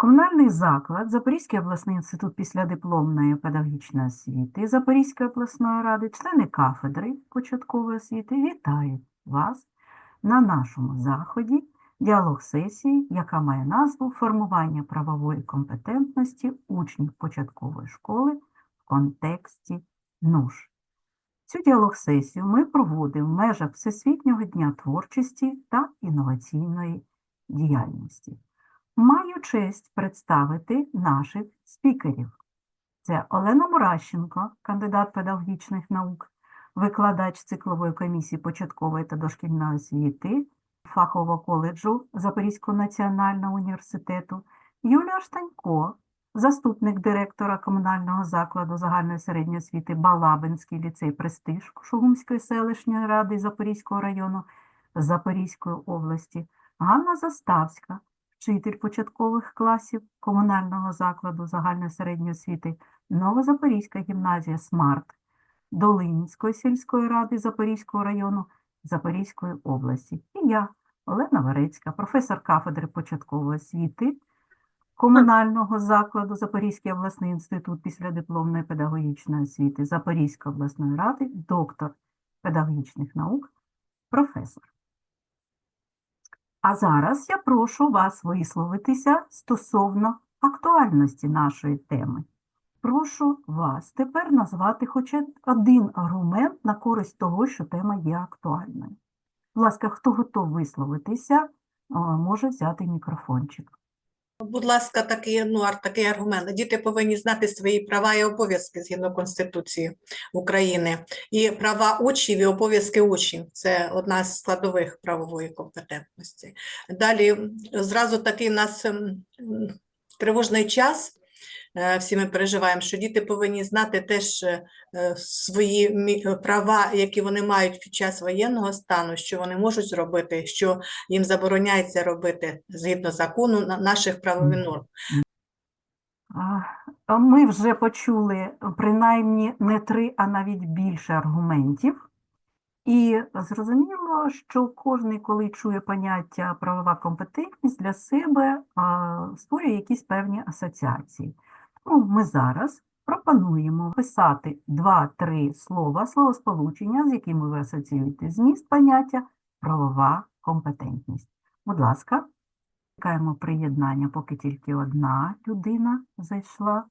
Комунальний заклад, Запорізький обласний інститут післядипломної педагогічної освіти, Запорізької обласної ради, члени кафедри початкової освіти вітають вас на нашому заході діалог сесії, яка має назву Формування правової компетентності учнів початкової школи в контексті НУШ. Цю діалог-сесію ми проводимо в межах Всесвітнього дня творчості та інноваційної діяльності. Маю честь представити наших спікерів. Це Олена Муращенко, кандидат педагогічних наук, викладач циклової комісії початкової та дошкільної освіти фахового коледжу Запорізького національного університету, Юлія Штанько, заступник директора комунального закладу загальної середньої освіти Балабинський ліцей Престиж Шугумської селищної ради Запорізького району Запорізької області, Ганна Заставська, вчитель початкових класів комунального закладу загальної середньої освіти Новозапорізька гімназія «Смарт» Долинської сільської ради Запорізького району Запорізької області. І я, Олена Верецька, професор кафедри початкової освіти комунального закладу Запорізький обласний інститут післядипломної педагогічної освіти Запорізької обласної ради, доктор педагогічних наук, професор. А зараз я прошу вас висловитися стосовно актуальності нашої теми. Прошу вас тепер назвати хоча один аргумент на користь того, що тема є актуальною. Будь ласка, хто готов висловитися, може взяти мікрофончик. Будь ласка, такий, ну, такий аргумент. Діти повинні знати свої права і обов'язки згідно Конституції України. І права учнів і обов'язки учнів – це одна з складових правової компетентності. Далі зразу такий у нас тривожний час. Е, Всі ми переживаємо, що діти повинні знати теж е, е, свої права, які вони мають під час воєнного стану, що вони можуть зробити, що їм забороняється робити згідно закону на- наших правових норм. Ми вже почули принаймні не три, а навіть більше аргументів. І зрозуміло, що кожен, коли чує поняття правова компетентність для себе, створює якісь певні асоціації. Тому ми зараз пропонуємо писати два-три слова, словосполучення, з якими ви асоціюєте зміст поняття правова компетентність. Будь ласка. Чекаємо приєднання, поки тільки одна людина зайшла.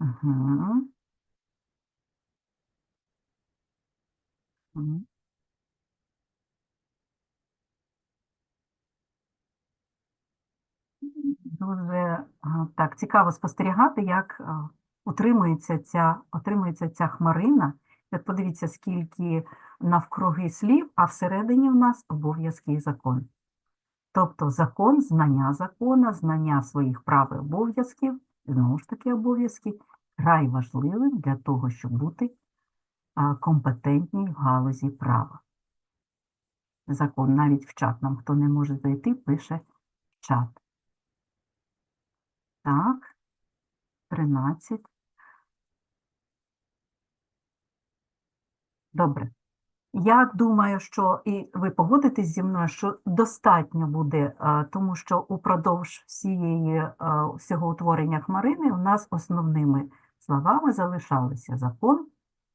Угу. Дуже так цікаво спостерігати, як а, утримується ця, утримується ця хмарина. От подивіться, скільки навкруги слів, а всередині в нас обов'язки і закон. Тобто закон, знання закона, знання своїх прав і обов'язків, знову ж таки обов'язки, край важливим для того, щоб бути компетентній в галузі права. Закон навіть в чат нам, хто не може зайти, пише в чат. Так, 13. Добре. Я думаю, що і ви погодитесь зі мною, що достатньо буде, тому що упродовж всієї, всього утворення хмарини у нас основними словами залишалися закон,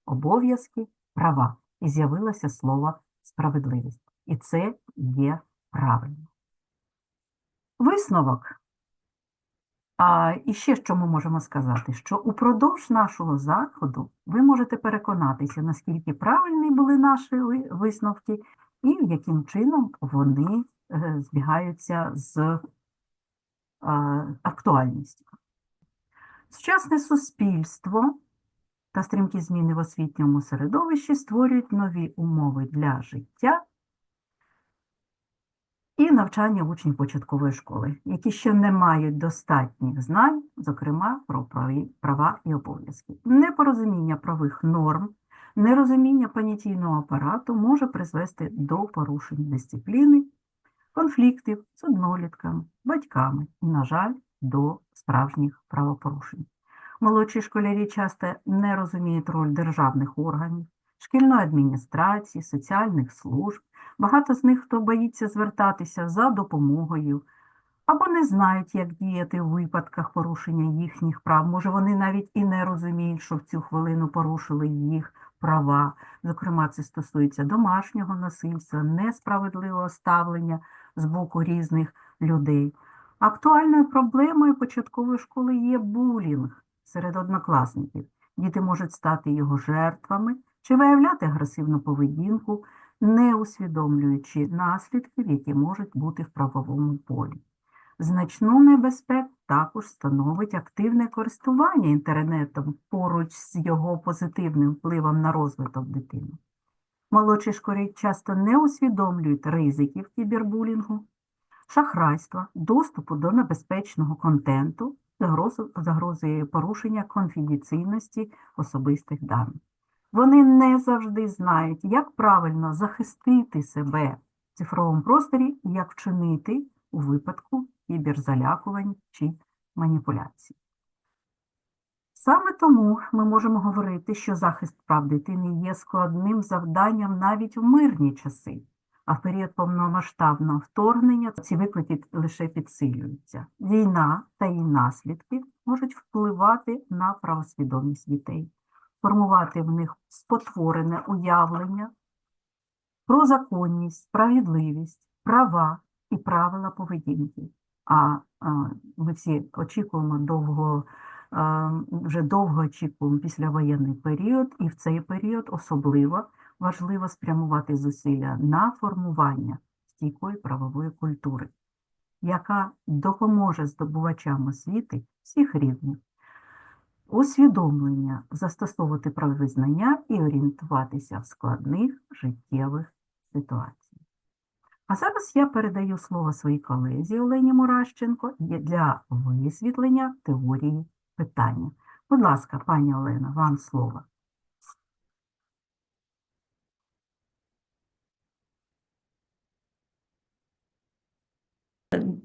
обов'язки, права. І з'явилося слово справедливість. І це є правильно. Висновок. А, і ще що ми можемо сказати, що упродовж нашого заходу ви можете переконатися, наскільки правильні були наші висновки і яким чином вони е, збігаються з е, актуальністю. Сучасне суспільство та стрімкі зміни в освітньому середовищі створюють нові умови для життя і навчання учнів початкової школи, які ще не мають достатніх знань, зокрема про права і обов'язки. Непорозуміння правових норм, нерозуміння понятійного апарату може призвести до порушень дисципліни, конфліктів з однолітками, батьками і, на жаль, до справжніх правопорушень. Молодші школярі часто не розуміють роль державних органів, шкільної адміністрації, соціальних служб. Багато з них, хто боїться звертатися за допомогою або не знають, як діяти у випадках порушення їхніх прав. Може, вони навіть і не розуміють, що в цю хвилину порушили їх права. Зокрема, це стосується домашнього насильства, несправедливого ставлення з боку різних людей. Актуальною проблемою початкової школи є булінг серед однокласників. Діти можуть стати його жертвами чи виявляти агресивну поведінку, не усвідомлюючи наслідків, які можуть бути в правовому полі. Значну небезпеку також становить активне користування інтернетом поруч з його позитивним впливом на розвиток дитини. Молодші школярі часто не усвідомлюють ризиків кібербулінгу, шахрайства, доступу до небезпечного контенту, загрозу, загрози порушення конфіденційності особистих даних. Вони не завжди знають, як правильно захистити себе в цифровому просторі і як вчинити у випадку кіберзалякувань чи маніпуляцій. Саме тому ми можемо говорити, що захист прав дитини є складним завданням навіть в мирні часи, а в період повномасштабного вторгнення ці виклики лише підсилюються. Війна та її наслідки можуть впливати на правосвідомість дітей, формувати в них спотворене уявлення про законність, справедливість, права і правила поведінки. А, ми всі очікуємо довго, вже довго очікуємо післявоєнний період, і в цей період особливо важливо спрямувати зусилля на формування стійкої правової культури, яка допоможе здобувачам освіти всіх рівнів усвідомлення, застосовувати правові знання і орієнтуватися в складних життєвих ситуаціях. А зараз я передаю слово своїй колезі Олені Мурашченко для висвітлення теорії питання. Будь ласка, пані Олена, вам слово.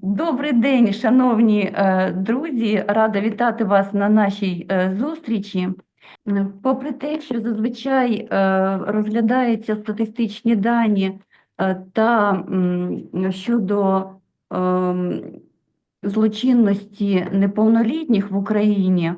Добрий день, шановні е, друзі. Рада вітати вас на нашій е, зустрічі. Попри те, що зазвичай е, розглядаються статистичні дані та щодо ем, злочинності неповнолітніх в Україні,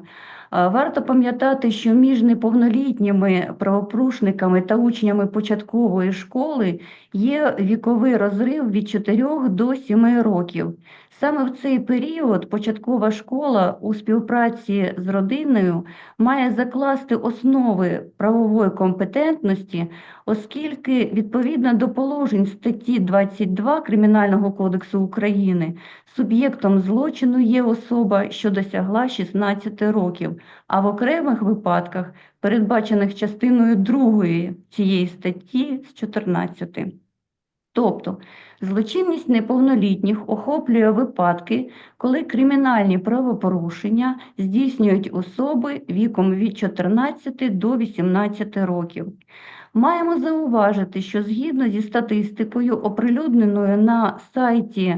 варто пам'ятати, що між неповнолітніми правопорушниками та учнями початкової школи є віковий розрив від 4 до 7 років. Саме в цей період початкова школа у співпраці з родиною має закласти основи правової компетентності, оскільки відповідно до положень статті 22 Кримінального кодексу України суб'єктом злочину є особа, що досягла 16 років, а в окремих випадках, передбачених частиною 2 цієї статті з 14. Тобто злочинність неповнолітніх охоплює випадки, коли кримінальні правопорушення здійснюють особи віком від 14 до 18 років. Маємо зауважити, що згідно зі статистикою, оприлюдненою на сайті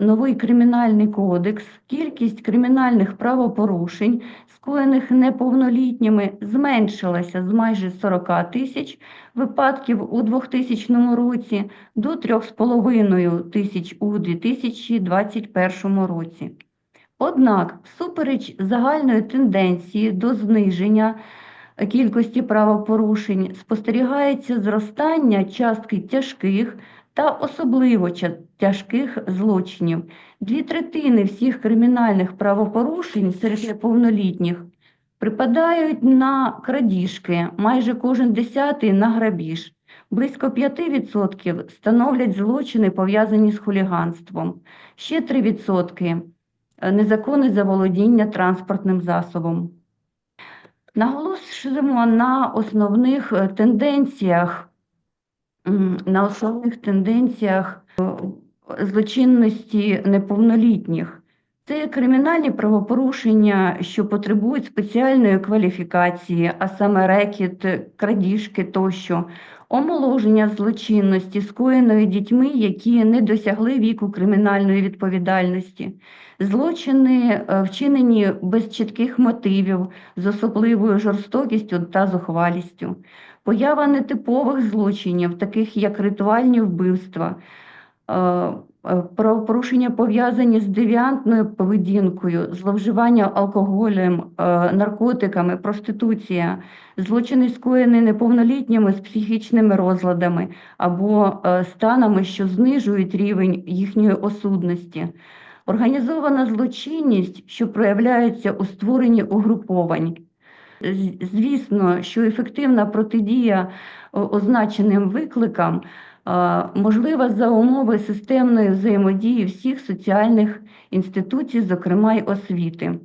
Новий кримінальний кодекс, кількість кримінальних правопорушень, скоєних неповнолітніми, зменшилася з майже 40 тисяч випадків у 2000 році до 3,5 тисяч у 2021 році. Однак, всупереч загальної тенденції до зниження кількості правопорушень, спостерігається зростання частки тяжких та особливо тяжких злочинів. Дві третини всіх кримінальних правопорушень серед неповнолітніх припадають на крадіжки, майже кожен десятий на грабіж. Близько 5% становлять злочини, пов'язані з хуліганством. Ще 3% – незаконне заволодіння транспортним засобом. Наголошуємо на основних е, тенденціях, на основних тенденціях е, злочинності неповнолітніх. Це кримінальні правопорушення, що потребують спеціальної кваліфікації, а саме рекет, крадіжки тощо, омоложення злочинності, скоєної дітьми, які не досягли віку кримінальної відповідальності, злочини, е, вчинені без чітких мотивів, з особливою жорстокістю та зухвалістю, поява нетипових злочинів, таких як ритуальні вбивства, е, правопорушення пов'язані з девіантною поведінкою, зловживання алкоголем, е, наркотиками, проституція, злочини скоєні неповнолітніми з психічними розладами або е, станами, що знижують рівень їхньої осудності. Організована злочинність, що проявляється у створенні угруповань. Звісно, що ефективна протидія означеним викликам можлива за умови системної взаємодії всіх соціальних інституцій, зокрема й освіти.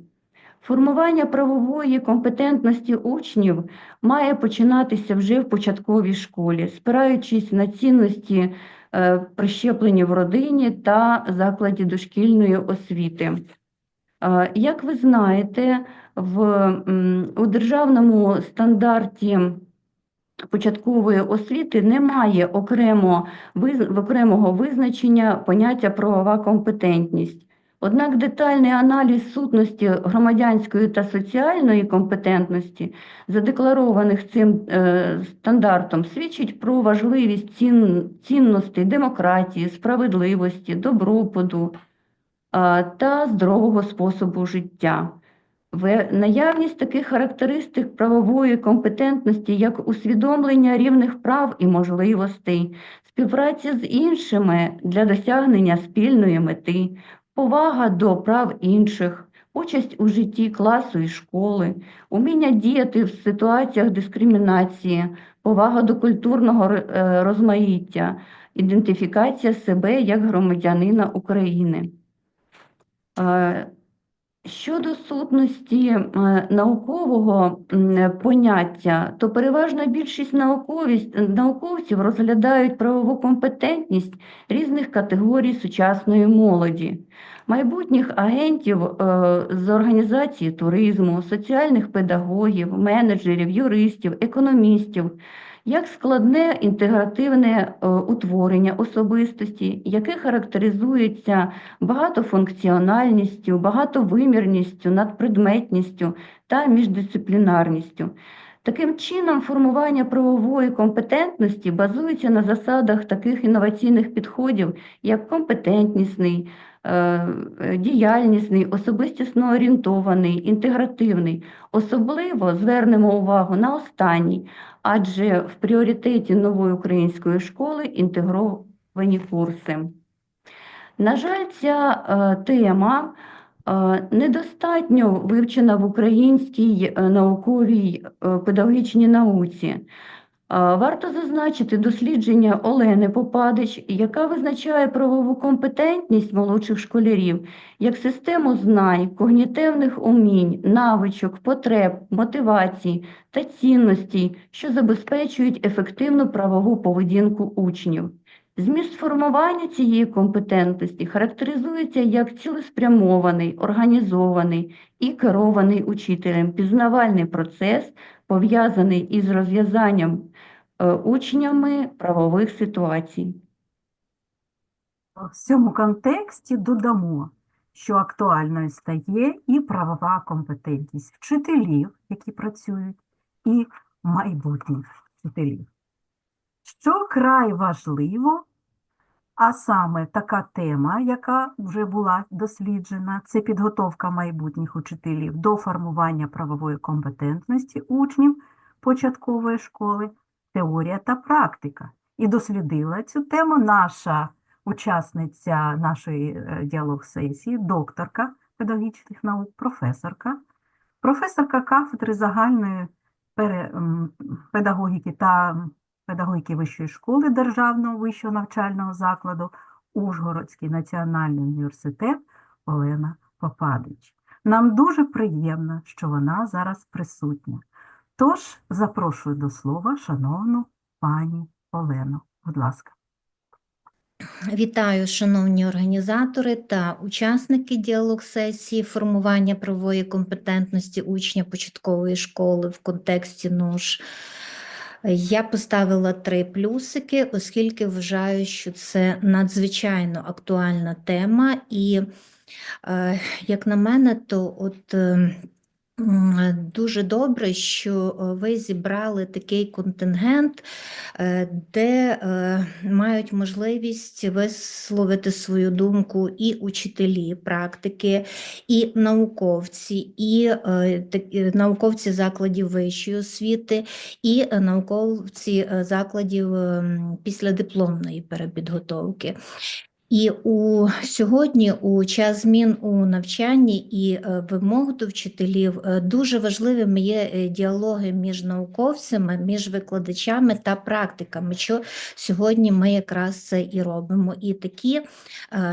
Формування правової компетентності учнів має починатися вже в початковій школі, спираючись на цінності, е, прищеплені в родині та закладі дошкільної освіти. Як ви знаєте, в, у державному стандарті початкової освіти немає окремо, окремого визначення поняття правова компетентність. Однак детальний аналіз сутності громадянської та соціальної компетентності, задекларованих цим е, стандартом, свідчить про важливість цін, цінностей демократії, справедливості, добробуту а, та здорового способу життя. Наявність таких характеристик правової компетентності, як усвідомлення рівних прав і можливостей, співпраця з іншими для досягнення спільної мети, повага до прав інших, участь у житті класу і школи, уміння діяти в ситуаціях дискримінації, повага до культурного е, розмаїття, ідентифікація себе як громадянина України. Е, Щодо сутності е, наукового поняття, то переважна більшість науковців розглядають правову компетентність різних категорій сучасної молоді, майбутніх агентів е, з організації туризму, соціальних педагогів, менеджерів, юристів, економістів, як складне інтегративне е, утворення особистості, яке характеризується багатофункціональністю, багатовимірністю, надпредметністю та міждисциплінарністю. Таким чином, формування правової компетентності базується на засадах таких інноваційних підходів, як компетентнісний, е, діяльнісний, особистісно орієнтований, інтегративний. Особливо звернемо увагу на останній, адже в пріоритеті нової української школи інтегровані курси. На жаль, ця е, тема е, недостатньо вивчена в українській е, науковій педагогічній науці. Варто зазначити дослідження Олени Попадич, яка визначає правову компетентність молодших школярів як систему знань, когнітивних умінь, навичок, потреб, мотивацій та цінностей, що забезпечують ефективну правову поведінку учнів. Зміст формування цієї компетентності характеризується як цілеспрямований, організований і керований учителем пізнавальний процес, пов'язаний із розв'язанням е, учнями правових ситуацій. В цьому контексті додамо, що актуальною стає і правова компетентність вчителів, які працюють, і майбутніх вчителів. Що край важливо, а саме така тема, яка вже була досліджена, це підготовка майбутніх учителів до формування правової компетентності учнів початкової школи, теорія та практика. І дослідила цю тему наша учасниця нашої е, діалог-сесії, докторка педагогічних наук, професорка, професорка кафедри загальної педагогіки та педагогіки вищої школи Державного вищого навчального закладу Ужгородський національний університет Олена Попадич. Нам дуже приємно, що вона зараз присутня. Тож запрошую до слова шановну пані Олену. Будь ласка. Вітаю, шановні організатори та учасники діалог-сесії формування правової компетентності учня початкової школи в контексті НУШ. Я поставила три плюсики, оскільки вважаю, що це надзвичайно актуальна тема, і, е, як на мене, то от е, Дуже добре, що е, ви зібрали такий контингент, е, де е, мають можливість висловити свою думку і учителі практики, і науковці, і науковці закладів вищої освіти, і науковці закладів ем, післядипломної перепідготовки. І у сьогодні, у час змін у навчанні і е, вимог до вчителів, е, дуже важливими є е, діалоги між науковцями, між викладачами та практиками, що сьогодні ми якраз це і робимо. І такі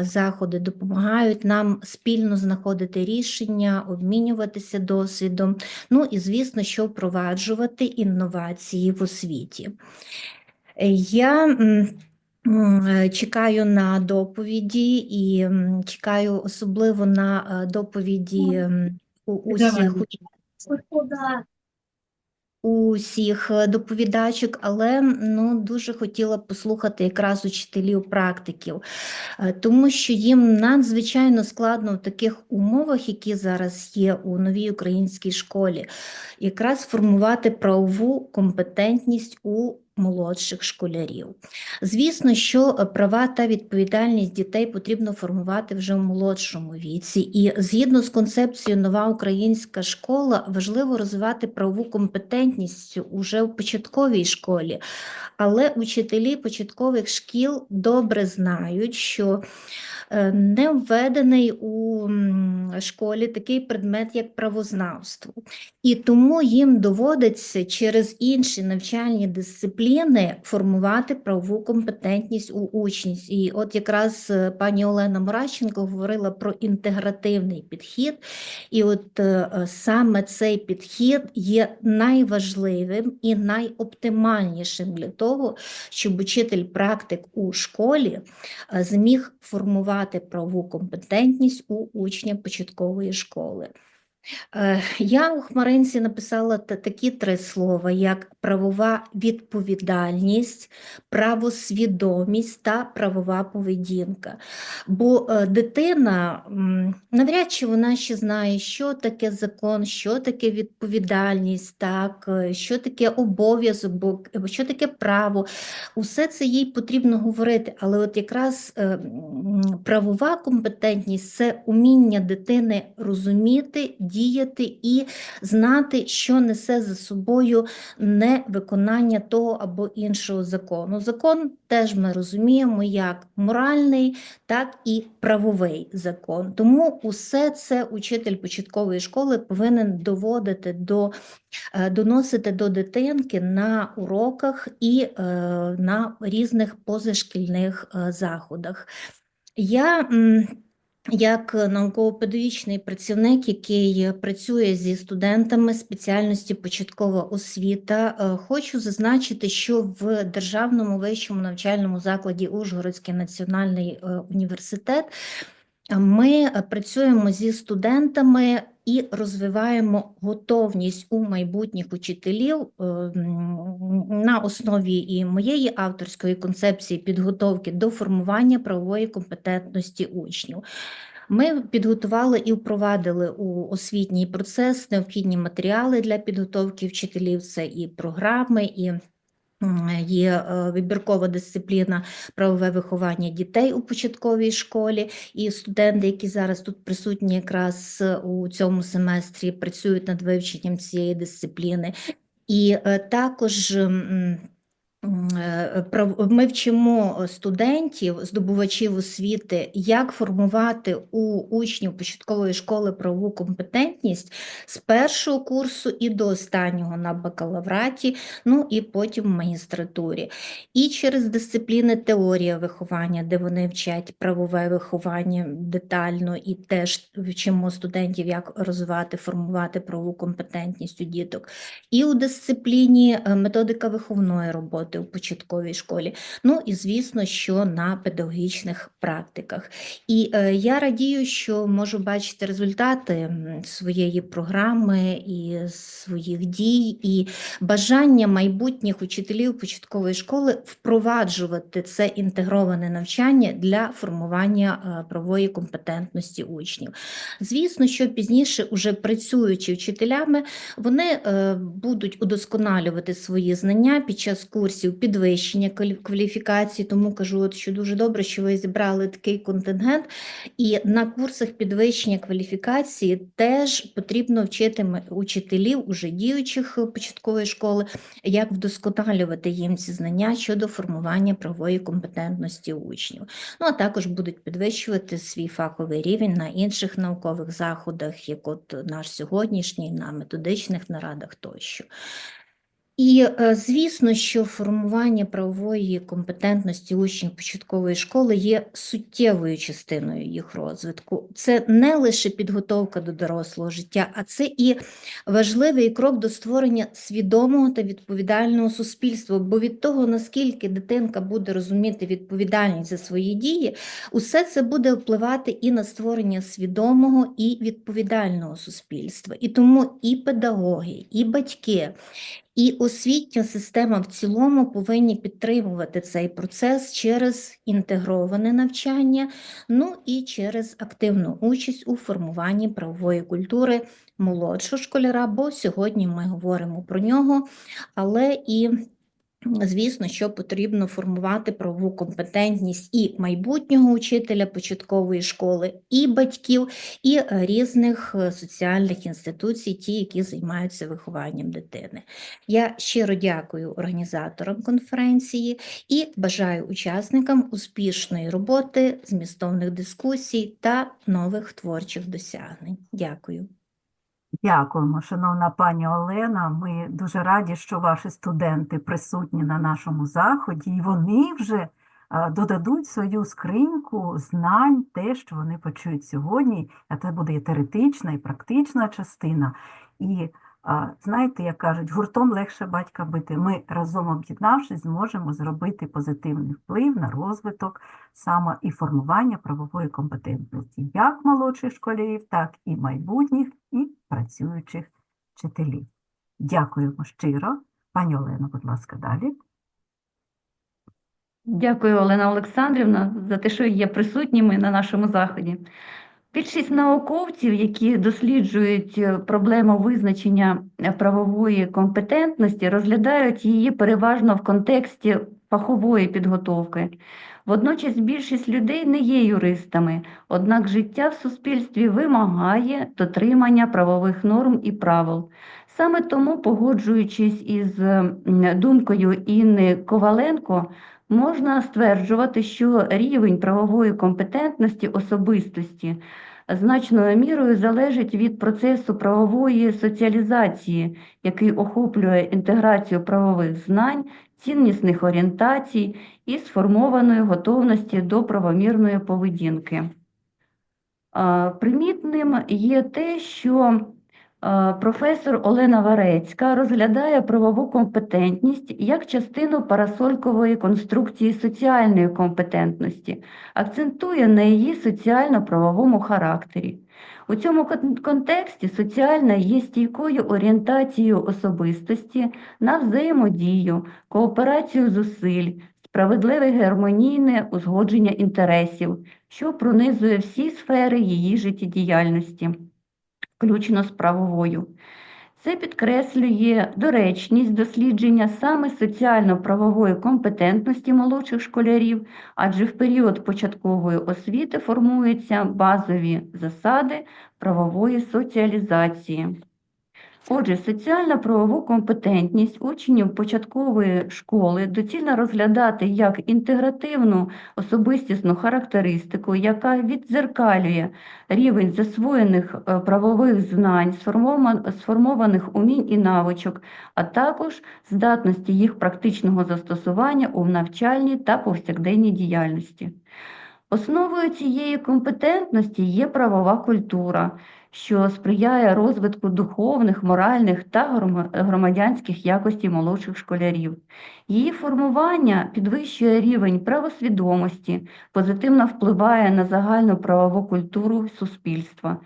заходи допомагають нам спільно знаходити рішення, обмінюватися досвідом. Ну і звісно, що впроваджувати інновації в освіті. Я чекаю на доповіді і чекаю особливо на е, доповіді у- усіх усіх е, доповідачок, але ну, дуже хотіла послухати якраз учителів практиків, е, тому що їм надзвичайно складно в таких умовах, які зараз є у новій українській школі, якраз формувати правову компетентність у молодших школярів. Звісно, що е, права та відповідальність дітей потрібно формувати вже в молодшому віці, і згідно з концепцією нова українська школа важливо розвивати правову компетентність уже в початковій школі. Але учителі початкових шкіл добре знають, що е, не введений у школі такий предмет, як правознавство. І тому їм доводиться через інші навчальні дисципліни формувати правову компетентність у учнів. І от якраз е, пані Олена Муращенко говорила про інтегративний підхід, і от е, е, саме цей підхід є найважливим і найоптимальнішим для того, щоб учитель-практик у школі зміг формувати правову компетентність у учня початкової школи. Е, Я у Хмаринці написала такі три слова, як правова відповідальність, правосвідомість та правова поведінка. Бо е, дитина навряд чи вона ще знає, що таке закон, що таке відповідальність, так, е, що таке обов'язок, що таке право. Усе це їй потрібно говорити, але от якраз правова компетентність це уміння дитини розуміти, діяти і знати, що несе за собою невиконання того або іншого закону. Закон теж ми розуміємо як моральний, так і правовий закон. Тому усе це учитель початкової школи повинен доводити до е, доносити до дитинки на уроках і е, на різних позашкільних е, заходах. Я як науково-педагогічний працівник, який працює зі студентами спеціальності початкова освіта, е, хочу зазначити, що в Державному вищому навчальному закладі Ужгородський національний е, університет ми е, працюємо зі студентами і розвиваємо готовність у майбутніх учителів е, на основі і моєї авторської концепції підготовки до формування правової компетентності учнів. Ми підготували і впровадили у освітній процес необхідні матеріали для підготовки вчителів. Це і програми, і є е, вибіркова дисципліна правове виховання дітей у початковій школі. І студенти, які зараз тут присутні, якраз у цьому семестрі працюють над вивченням цієї дисципліни. І е, також е, ми вчимо студентів, здобувачів освіти, як формувати у учнів початкової школи правову компетентність з першого курсу і до останнього на бакалавраті, ну і потім в магістратурі. І через дисципліни теорія виховання, де вони вчать правове виховання детально і теж вчимо студентів, як розвивати, формувати правову компетентність у діток. І у дисципліні е, методика виховної роботи роботи у початковій школі. Ну і звісно, що на педагогічних практиках. І е, я радію, що можу бачити результати своєї програми і своїх дій, і бажання майбутніх учителів початкової школи впроваджувати це інтегроване навчання для формування е, правової компетентності учнів. Звісно, що пізніше, уже працюючи вчителями, вони е, будуть удосконалювати свої знання під час курсів підвищення квалі- кваліфікації. Тому кажу, от, що дуже добре, що ви зібрали такий контингент. І на курсах підвищення кваліфікації теж потрібно вчити учителів, уже діючих е, початкової школи, як вдосконалювати їм ці знання щодо формування правової компетентності учнів. Ну а також будуть підвищувати свій фаховий рівень на інших наукових заходах, як от наш сьогоднішній, на методичних нарадах тощо. І е, звісно, що формування правової компетентності учнів початкової школи є суттєвою частиною їх розвитку. Це не лише підготовка до дорослого життя, а це і важливий крок до створення свідомого та відповідального суспільства. Бо від того, наскільки дитинка буде розуміти відповідальність за свої дії, усе це буде впливати і на створення свідомого і відповідального суспільства. І тому і педагоги, і батьки. І освітня система в цілому повинні підтримувати цей процес через інтегроване навчання, ну і через активну участь у формуванні правової культури молодшого школяра, бо сьогодні ми говоримо про нього, але і Звісно, що потрібно формувати правову компетентність і майбутнього учителя початкової школи, і батьків, і е, різних е, соціальних інституцій, ті, які займаються вихованням дитини. Я щиро дякую організаторам конференції і бажаю учасникам успішної роботи, змістовних дискусій та нових творчих досягнень. Дякую. Дякуємо, шановна пані Олена. Ми дуже раді, що ваші студенти присутні на нашому заході, і вони вже додадуть свою скриньку знань, те, що вони почують сьогодні, це буде і теоретична, і практична частина. І знаєте, як кажуть, гуртом легше батька бити. Ми разом об'єднавшись, зможемо зробити позитивний вплив на розвиток саме і формування правової компетентності як молодших школярів, так і майбутніх, і працюючих вчителів. Дякуємо щиро. Пані Олено, будь ласка, далі. Дякую, Олена Олександрівна, за те, що є присутніми на нашому заході. Більшість науковців, які досліджують е, проблему визначення е, правової компетентності, розглядають її переважно в контексті фахової підготовки. Водночас більшість людей не є юристами, однак життя в суспільстві вимагає дотримання правових норм і правил. Саме тому, погоджуючись із думкою Інни Коваленко, можна стверджувати, що рівень правової компетентності особистості значною мірою залежить від процесу правової соціалізації, який охоплює інтеграцію правових знань, ціннісних орієнтацій і сформованої готовності до правомірної поведінки. Примітним є те, що професор Олена Варецька розглядає правову компетентність як частину парасолькової конструкції соціальної компетентності, акцентує на її соціально-правовому характері. У цьому контексті соціальна є стійкою орієнтацією особистості на взаємодію, кооперацію зусиль, справедливе гармонійне узгодження інтересів, що пронизує всі сфери її життєдіяльності, включно з правовою. Це підкреслює доречність дослідження саме соціально-правової компетентності молодших школярів, адже в період початкової освіти формуються базові засади правової соціалізації. Отже, соціально-правову компетентність учнів початкової школи доцільно розглядати як інтегративну особистісну характеристику, яка віддзеркалює рівень засвоєних е, правових знань, сформованих умінь і навичок, а також здатності їх практичного застосування у навчальній та повсякденній діяльності. Основою цієї компетентності є правова культура, що сприяє розвитку духовних, моральних та громадянських якостей молодших школярів. Її формування підвищує рівень правосвідомості, позитивно впливає на загальну правову культуру суспільства.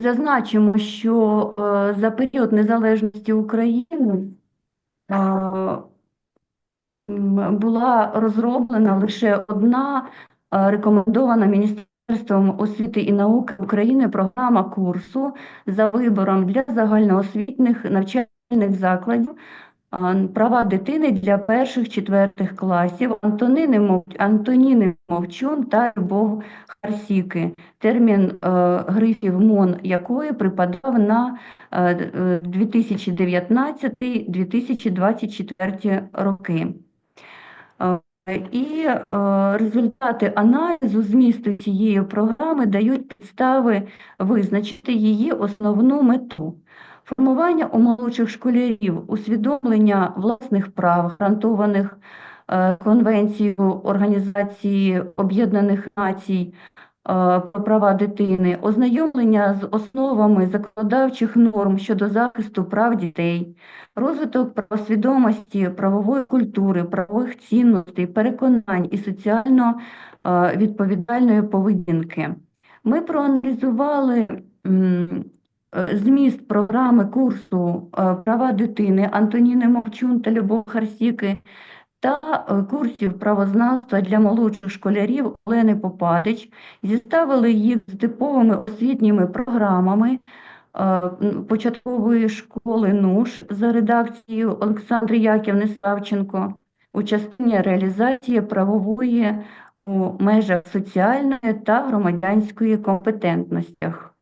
Зазначимо, що е, за період незалежності України була розроблена лише одна е, рекомендована Міністерством освіти і науки України програма курсу за вибором для загальноосвітніх навчальних закладів Права дитини для перших-четвертих класів, Антонини Мов... Антоніни Мовчун та Любов Харсіки, термін е, грифів МОН якої припадав на е, е, 2019-2024 роки. Е, І е, результати аналізу змісту цієї програми дають підстави визначити її основну мету. Формування у молодших школярів, усвідомлення власних прав, гарантованих е, Конвенцією Організації Об'єднаних Націй права дитини, ознайомлення з основами законодавчих норм щодо захисту прав дітей, розвиток правосвідомості, правової культури, правових цінностей, переконань і соціально е, відповідальної поведінки. Ми проаналізували е, зміст програми курсу е, Права дитини Антоніни Мовчун та Любов Харсіки та е, курсів правознавства для молодших школярів Олени Попадич, зіставили їх з типовими освітніми програмами е, початкової школи НУШ за редакцією Олександри Яківни Савченко у частині реалізації правової у межах соціальної та громадянської компетентностях.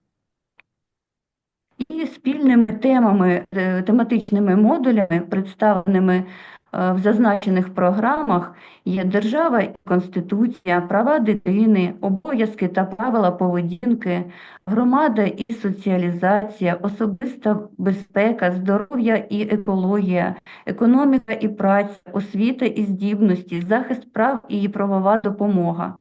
І спільними темами, е, тематичними модулями, представленими в зазначених програмах, є держава і конституція, права дитини, обов'язки та правила поведінки, громада і соціалізація, особиста безпека, здоров'я і екологія, економіка і праця, освіта і здібності, захист прав і правова допомога.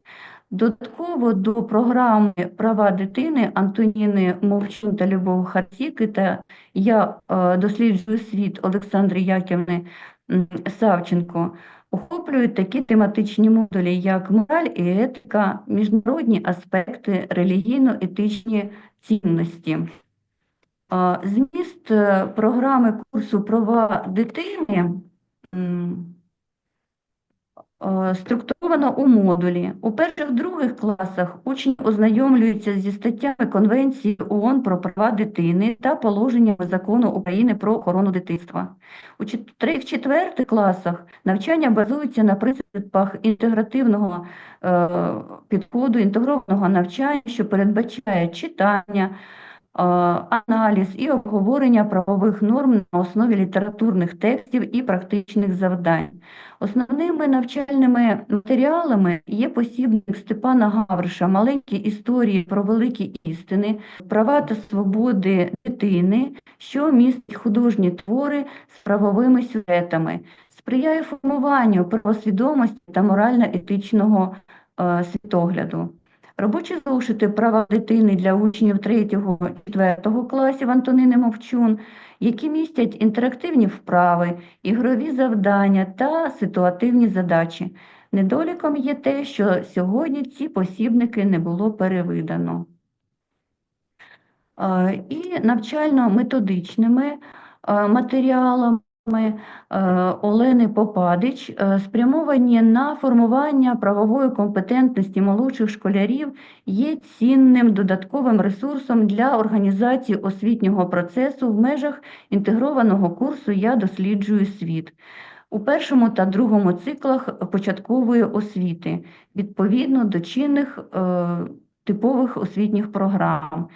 Додатково до програми Права дитини Антоніни Мовчун та Любов Харціки та Я е, досліджую світ Олександри Яківни Савченко охоплюють такі тематичні модулі, як мораль і етика, міжнародні аспекти, релігійно-етичні цінності. Зміст е, програми курсу Права дитини структуровано у модулі. У перших-других класах учні ознайомлюються зі статтями Конвенції ООН про права дитини та положеннями Закону України про охорону дитинства. У третіх-четвертих класах навчання базується на принципах інтегративного е, підходу, інтегрованого навчання, що передбачає читання, е, аналіз і обговорення правових норм на основі літературних текстів і практичних завдань. Основними навчальними матеріалами є посібник Степана Гавриша «Маленькі історії про великі істини, права та свободи дитини, що містить художні твори з правовими сюжетами, сприяє формуванню правосвідомості та морально-етичного е, світогляду. Робочі зошити права дитини для учнів 3-4 класів Антонини Мовчун, які містять інтерактивні вправи, ігрові завдання та ситуативні задачі. Недоліком є те, що сьогодні ці посібники не було перевидано. Е, І навчально-методичними е, матеріалами Олени Попадич е, спрямовані на формування правової компетентності молодших школярів є цінним додатковим ресурсом для організації освітнього процесу в межах інтегрованого курсу «Я досліджую світ» у першому та другому циклах початкової освіти відповідно до чинних е, типових освітніх програм.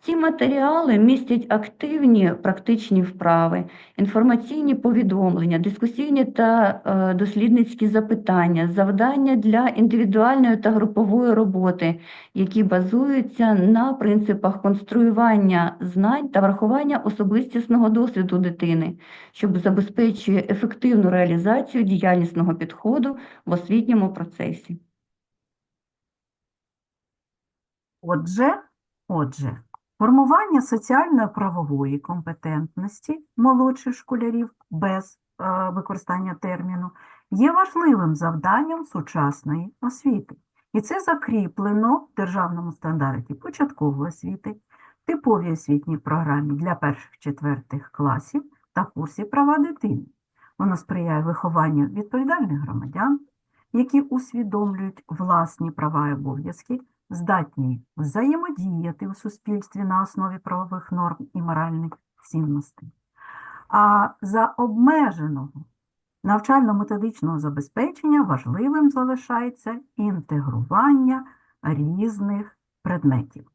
Ці матеріали містять активні практичні вправи, інформаційні повідомлення, дискусійні та е, дослідницькі запитання, завдання для індивідуальної та групової роботи, які базуються на принципах конструювання знань та врахування особистісного досвіду дитини, що забезпечує ефективну реалізацію діяльнісного підходу в освітньому процесі. Отже, отже, формування соціально-правової компетентності молодших школярів без е, використання терміну є важливим завданням сучасної освіти. І це закріплено в державному стандарті початкової освіти, типовій освітній програмі для перших-четвертих класів та курсі права дитини. Воно сприяє вихованню відповідальних громадян, які усвідомлюють власні права і обов'язки, здатні взаємодіяти у суспільстві на основі правових норм і моральних цінностей. А за обмеженого навчально-методичного забезпечення важливим залишається інтегрування різних предметів.